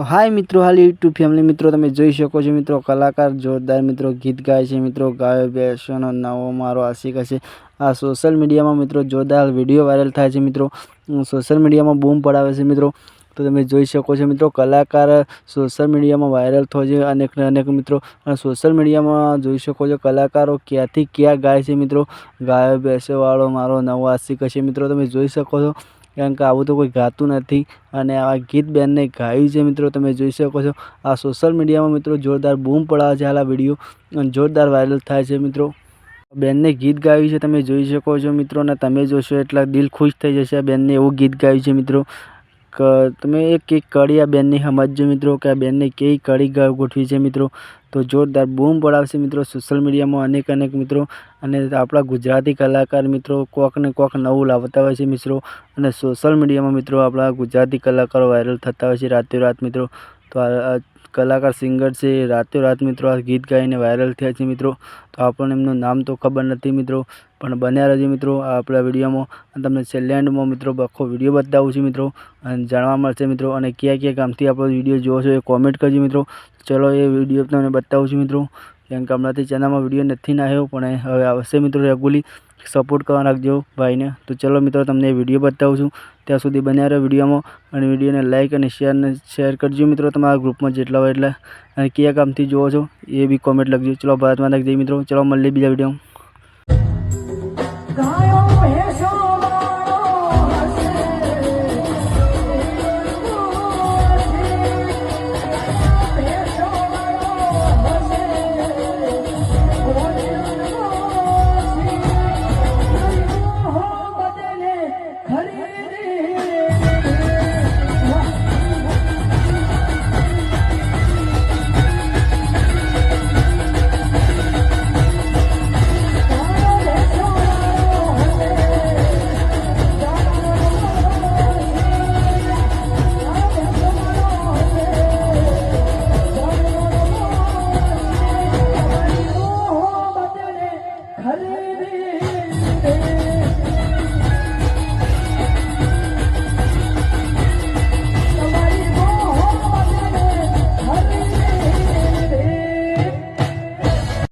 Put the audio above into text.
તો હાય મિત્રો, હાલ યુટ્યુબ ફેમિલી મિત્રો, તમે જોઈ શકો છો મિત્રો, કલાકાર, જોરદાર મિત્રો, ગીત ગાય છે મિત્રો, ગાયો બેસવાનો નવો મારો આશિક હશે. આ સોશિયલ મીડિયામાં મિત્રો જોરદાર વીડિયો વાયરલ થાય છે મિત્રો. સોશિયલ મીડિયામાં બૂમ પડાવે છે મિત્રો. તો તમે જોઈ શકો છો મિત્રો, કલાકાર સોશિયલ મીડિયામાં વાયરલ થયો છે. અનેક અનેક મિત્રો, અને સોશિયલ મીડિયામાં જોઈ શકો છો કલાકારો ક્યાંથી ક્યાં ગાય છે મિત્રો. ગાયો બેસેવાળો મારો નવો આશિક હશે મિત્રો, તમે જોઈ શકો છો. કારણ કે આવું તો કોઈ ગાતું નથી અને આ ગીત બેનને ગાયું છે મિત્રો, તમે જોઈ શકો છો. આ સોશિયલ મીડિયામાં મિત્રો જોરદાર બૂમ પડાવે છે હાલ આ વીડિયો અને જોરદાર વાયરલ થાય છે મિત્રો. બેનને ગીત ગાયું છે, તમે જોઈ શકો છો મિત્રો, અને તમે જોશો એટલા દિલ ખુશ થઈ જશે બેનને એવું ગીત ગાયું છે મિત્રો. તમે એક એક કડી આ બેનની સમજજો મિત્રો કે આ બેનને કેવી કડી ગોઠવી છે મિત્રો. તો જોરદાર બૂમ પડાવશે મિત્રો સોશિયલ મીડિયામાં અનેક અનેક મિત્રો. અને આપણા ગુજરાતી કલાકાર મિત્રો કોક ને કોક નવું લાવતા હોય છે મિત્રો. અને સોશિયલ મીડિયામાં મિત્રો આપણા ગુજરાતી કલાકારો વાયરલ થતા હોય છે રાતોરાત મિત્રો. તો આ કલાકાર, સિંગર છે રાતોરાત મિત્રો આ ગીત ગાઈને વાયરલ થયા છે મિત્રો. તો આપણને એમનું નામ તો ખબર નથી મિત્રો, પણ બન્યા રહેજો મિત્રો આ આપણા વિડીયોમાં. તમને છેલ્લે એન્ડમાં મિત્રો આખો વીડિયો બતાવું છું મિત્રો, અને જાણવા મળશે મિત્રો. અને કયા કયા કામથી આપણો વીડિયો જોવો છો એ કોમેન્ટ કરજો મિત્રો. ચલો એ વીડિયો તમને બતાવું છું મિત્રો. કેમ કે હમણાંથી ચેનલમાં વીડિયો નથી નાખ્યો, પણ હવે આવશે મિત્રો રેગ્યુલી સપોર્ટ કરવા રાખજો ભાઈને. તો ચલો મિત્રો તમને એ વીડિયો બતાવું છું. ત્યાં સુધી બન્યા રહો વિડીયોમાં અને વિડીયોને લાઇક અને શેર ને શેર કરજો મિત્રો. તમારા ગ્રુપમાં જેટલા હોય એટલા. અને કયા કામથી જુઓ છો એ બી કોમેન્ટ લખજો. ચલો, ભારત માતા જય મિત્રો. ચલો, મળીએ બીજા વીડિયો